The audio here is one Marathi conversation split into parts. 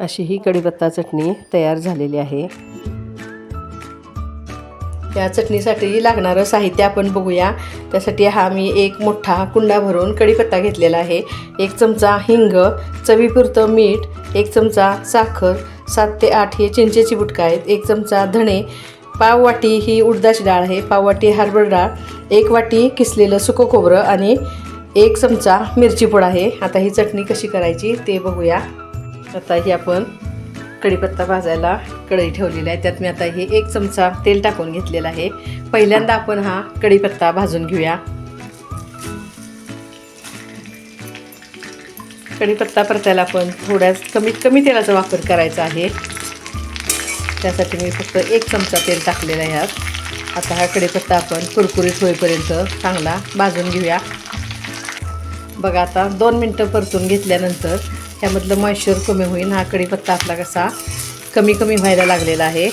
अशी ही कढीपत्ता चटणी तयार झालेली आहे. त्या चटणीसाठी लागणारं साहित्य आपण बघूया. त्यासाठी हा मी एक मोठा कुंडा भरून कढीपत्ता घेतलेला आहे. एक चमचा हिंग चवीपुरतं मीठ एक चमचा साखर सात ते आठ हे चिंचेची बुटका आहेत. एक चमचा धणे पाव वाटी ही उडदाची डाळ आहे. पाव वाटी हरभरा डाळ एक वाटी किसलेलं सुकं खोबरं आणि एक चमचा मिरची पूड आहे. आता ही चटणी कशी करायची ते बघूया. आता ही आपण कढीपत्ता भाजायला कढई ठेवलेली आहे. त्यात मी आता हे एक चमचा तेल टाकून घेतलेला आहे. पहिल्यांदा आपण हा कढीपत्ता भाजून घेऊया. कढीपत्ता परतायला आपण थोड्याच कमीत कमी तेलाचा वापर करायचा आहे. त्यासाठी मी फक्त एक चमचा तेल टाकलेला आहे ह्यात आता हा कढीपत्ता आपण कुरकुरीत होईपर्यंत चांगला भाजून घेऊया. बघा आता दोन मिनटं परतून घेतल्यानंतर त्यामधलं मॉइश्चर कमी होईल हा कढीपत्ता आपला कसा कमी कमी व्हायला लागलेला आहे.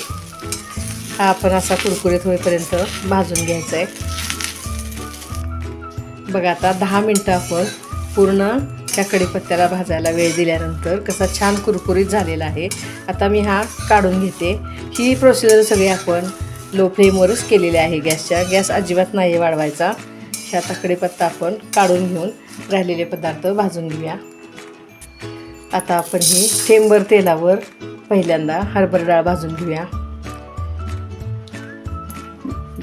हा आपण असा कुरकुरीत होईपर्यंत भाजून घ्यायचा आहे बघा आता दहा मिनटं आपण पूर्ण त्या कढीपत्त्याला भाजायला वेळ दिल्यानंतर कसा छान कुरकुरीत झालेला आहे. आता मी हा काढून घेते. ही प्रोसिजर सगळी आपण लो फ्लेमवरच केलेली आहे गॅसच्या. गॅस अजिबात नाही वाढवायचा. ह्या आता कढीपत्ता आपण काढून घेऊन राहिलेले पदार्थ भाजून घेऊया. आता आपण ही थेंबर तेलावर पहिल्यांदा हरभरा डाळ भाजून घेऊया.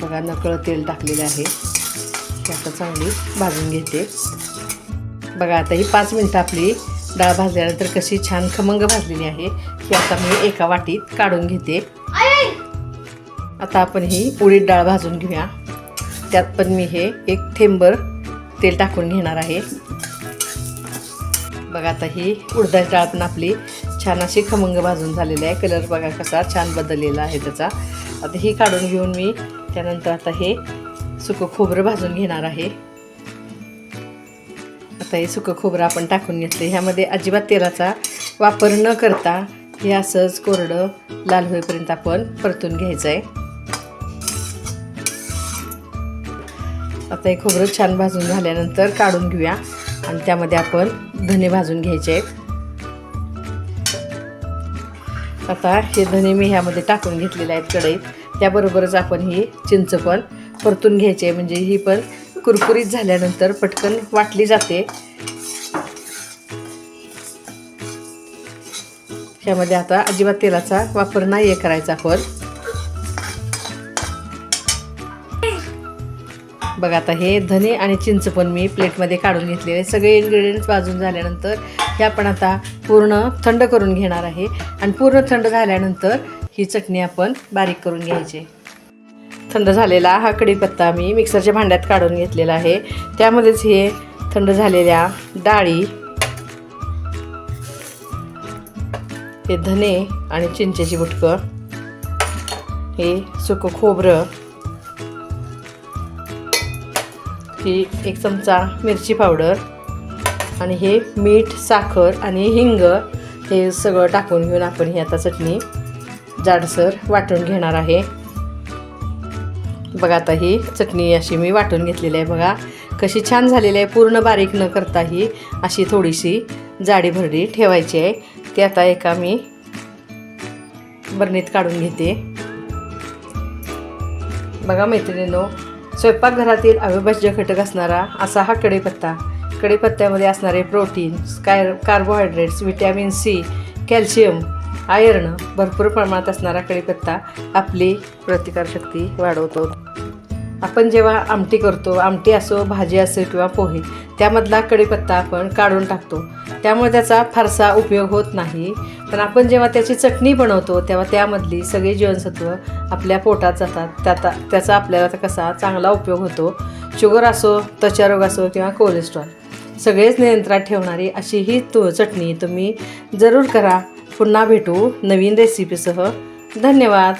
बघा नकळं तेल टाकलेलं आहे. ही आता चांगली भाजून घेते. बघा आता ही पाच मिनटं आपली डाळ भाजल्यानंतर कशी छान खमंग भाजलेली आहे ही आता मी एका वाटीत काढून घेते. आता आपण ही उडीद डाळ भाजून घेऊया. त्यात पण मी हे एक थेंबर तेल टाकून घेणार आहे. बघा आता ही उडदाची डाळ पण आपली छान अशी खमंग भाजून झालेली आहे. कलर बघा कसा छान बदललेला आहे त्याचा. आता ही काढून घेऊन मी त्यानंतर आता हे सुकं खोबरं भाजून घेणार आहे. आता हे सुकं खोबरं आपण टाकून घेतलं ह्यामध्ये अजिबात तेलाचा वापर न करता हे असंच कोरडं लाल होईपर्यंत आपण परतून घ्यायचं आहे आता हे खोबरं छान भाजून झाल्यानंतर काढून घेऊया. आणि त्यामध्ये आपण धने भाजून घ्यायचे आहेत. आता हे धने मी ह्यामध्ये टाकून घेतलेले आहेत कढईत. त्याबरोबरच आपण ही चिंच पण परतून घ्यायची आहे. म्हणजे ही पण कुरकुरीत झाल्यानंतर पटकन वाटली जाते. ह्यामध्ये आता अजिबात तेलाचा वापर नाही आहे करायचा आपण. बघा आता हे धने आणि चिंच पण मी प्लेटमध्ये काढून घेतलेले सगळे इन्ग्रेडियंट्स भाजून झाल्यानंतर हे आपण आता पूर्ण थंड करून घेणार आहे. आणि पूर्ण थंड झाल्यानंतर ही चटणी आपण बारीक करून घ्यायची. थंड झालेला हा कढीपत्ता मी मिक्सरच्या भांड्यात काढून घेतलेला आहे. त्यामध्येच हे थंड झालेल्या डाळी हे धने आणि चिंचेची बुटकं हे सुकं खोबरं ही एक चमचा मिरची पावडर आणि हे मीठ साखर आणि हिंग हे सगळं टाकून घेऊन आपण ही आता चटणी जाडसर वाटून घेणार आहे. बघा आता ही चटणी अशी मी वाटून घेतलेली आहे. बघा कशी छान झालेली आहे. पूर्ण बारीक न करता ही अशी थोडीशी जाडी भरडी ठेवायची आहे. ती आता एका मी बरणीत काढून घेते. बघा मैत्रिणीनो स्वयंपाकघरातील अविभाज्य घटक असणारा असा हा कढीपत्ता. कढीपत्त्यामध्ये असणारे प्रोटीन्स काय carbohydrates vitamin C calcium iron भरपूर प्रमाणात असणारा कढीपत्ता आपली प्रतिकारशक्ती वाढवतो. आपण जेव्हा आमटी करतो आमटी असो भाजी असो किंवा पोहे त्यामधला कढीपत्ता आपण काढून टाकतो. त्यामुळे त्याचा फारसा उपयोग होत नाही. पण आपण जेव्हा त्याची चटणी बनवतो तेव्हा त्यामधली सगळी जीवनसत्व आपल्या पोटात जातात. त्याचा त्याचा आपल्याला कसा चांगला उपयोग होतो. शुगर असो त्वचारोग असो किंवा कोलेस्ट्रॉल सगळेच नियंत्रणात ठेवणारी अशी ही तु चटणी तुम्ही जरूर करा. पुन्हा भेटू नवीन रेसिपीसह धन्यवाद.